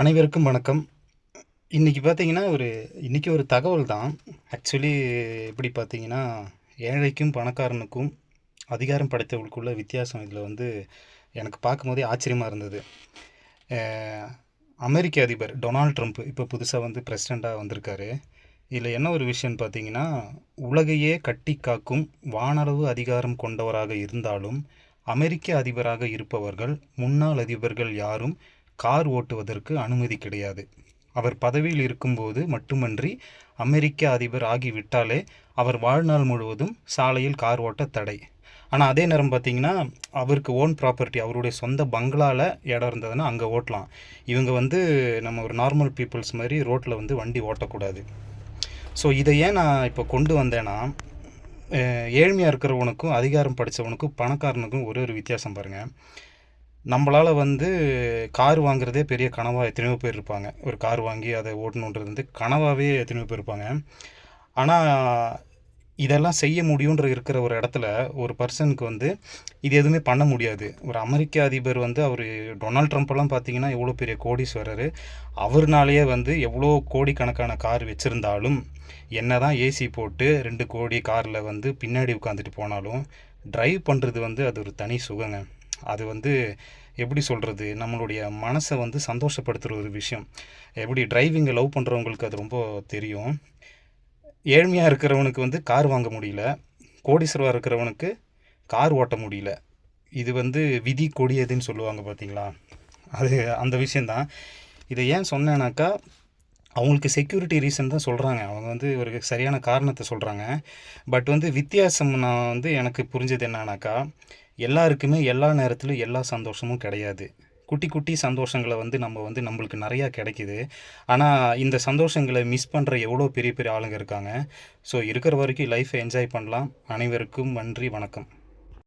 அனைவருக்கும் வணக்கம். இன்றைக்கி பார்த்தீங்கன்னா ஒரு இன்றைக்கி ஒரு தகவல் தான். ஆக்சுவலி எப்படி பார்த்தீங்கன்னா ஏழைக்கும் பணக்காரனுக்கும் அதிகாரம் படைத்தவர்களுக்குள்ள வித்தியாசம் இதில் வந்து எனக்கு பார்க்கும்போதே ஆச்சரியமாக இருந்தது. அமெரிக்க அதிபர் டொனால்ட் ட்ரம்ப் இப்போ புதுசாக வந்து பிரசிடெண்ட்டாக வந்திருக்காரு. இதில் என்ன ஒரு விஷயம்னு பார்த்தீங்கன்னா உலகையே கட்டி காக்கும் வானளவு அதிகாரம் கொண்டவராக இருந்தாலும் அமெரிக்க அதிபராக இருப்பவர்கள் முன்னாள் அதிபர்கள் யாரும் கார் ஓட்டுவதற்கு அனுமதி கிடையாது. அவர் பதவியில் இருக்கும்போது மட்டுமன்றி அமெரிக்க அதிபர் ஆகிவிட்டாலே அவர் வாழ்நாள் முழுவதும் சாலையில் கார் ஓட்ட தடை. ஆனால் அதே நேரம் பார்த்தீங்கன்னா அவருக்கு ஓன் ப்ராப்பர்ட்டி அவருடைய சொந்த பங்களாவில் இடம் இருந்ததுன்னா அங்கே ஓட்டலாம். இவங்க வந்து நம்ம ஒரு நார்மல் பீப்புள்ஸ் மாதிரி ரோட்டில் வந்து வண்டி ஓட்டக்கூடாது. ஸோ இதை ஏன் நான் இப்போ கொண்டு வந்தேன்னா ஏழ்மையாக இருக்கிறவனுக்கும் அதிகாரம் படித்தவனுக்கும் பணக்காரனுக்கும் ஒரே ஒரு வித்தியாசம் பாருங்கள் நம்மளால் வந்து கார் வாங்குறதே பெரிய கனவாக எத்தனையோ பேர் இருப்பாங்க. ஒரு கார் வாங்கி அதை ஓட்டணுன்றது வந்து கனவாகவே எத்தனையோ பேர் இருப்பாங்க. ஆனால் இதெல்லாம் செய்ய முடியுன்ற இருக்கிற ஒரு இடத்துல ஒரு பர்சனுக்கு வந்து இது எதுவுமே பண்ண முடியாது. ஒரு அமெரிக்க அதிபர் வந்து அவர் டொனால்ட் ட்ரம்ப்லாம் பார்த்தீங்கன்னா எவ்வளோ பெரிய கோடீஸ்வரர். அவர்னாலேயே வந்து எவ்வளோ கோடிக்கணக்கான கார் வச்சுருந்தாலும் என்ன தான் ஏசி போட்டு ரெண்டு கோடி காரில் வந்து பின்னாடி உட்காந்துட்டு போனாலும் ட்ரைவ் பண்ணுறது வந்து அது ஒரு தனி சுகங்க. அது வந்து எப்படி சொல்கிறது நம்மளுடைய மனசை வந்து சந்தோஷப்படுத்துகிற ஒரு விஷயம். எப்படி டிரைவிங்கை லவ் பண்ணுறவங்களுக்கு அது ரொம்ப தெரியும். ஏழ்மையாக இருக்கிறவனுக்கு வந்து கார் வாங்க முடியல. கோடீஸ்வரவாக இருக்கிறவனுக்கு கார் ஓட்ட முடியல. இது வந்து விதி கொடியதுன்னு சொல்லுவாங்க பார்த்தீங்களா அது அந்த விஷயந்தான் இதை ஏன் சொன்னேனாக்கா அவங்களுக்கு செக்யூரிட்டி ரீசன் தான் சொல்கிறாங்க அவங்க வந்து ஒரு சரியான காரணத்தை சொல்கிறாங்க பட் வந்து வித்தியாசம் நான் வந்து எனக்கு புரிஞ்சது என்னன்னாக்கா எல்லாருக்குமே எல்லா நேரத்திலும் எல்லா சந்தோஷமும் கிடையாது. குட்டி குட்டி சந்தோஷங்களை வந்து நம்ம வந்து நம்மளுக்கு நிறையா கிடைக்கிது. ஆனால் இந்த சந்தோஷங்களை மிஸ் பண்ணுற எவ்வளோ பெரிய பெரிய ஆளுங்க இருக்காங்க. ஸோ இருக்கிற வரைக்கும் லைஃப்பை என்ஜாய் பண்ணலாம். அனைவருக்கும் நன்றி வணக்கம்.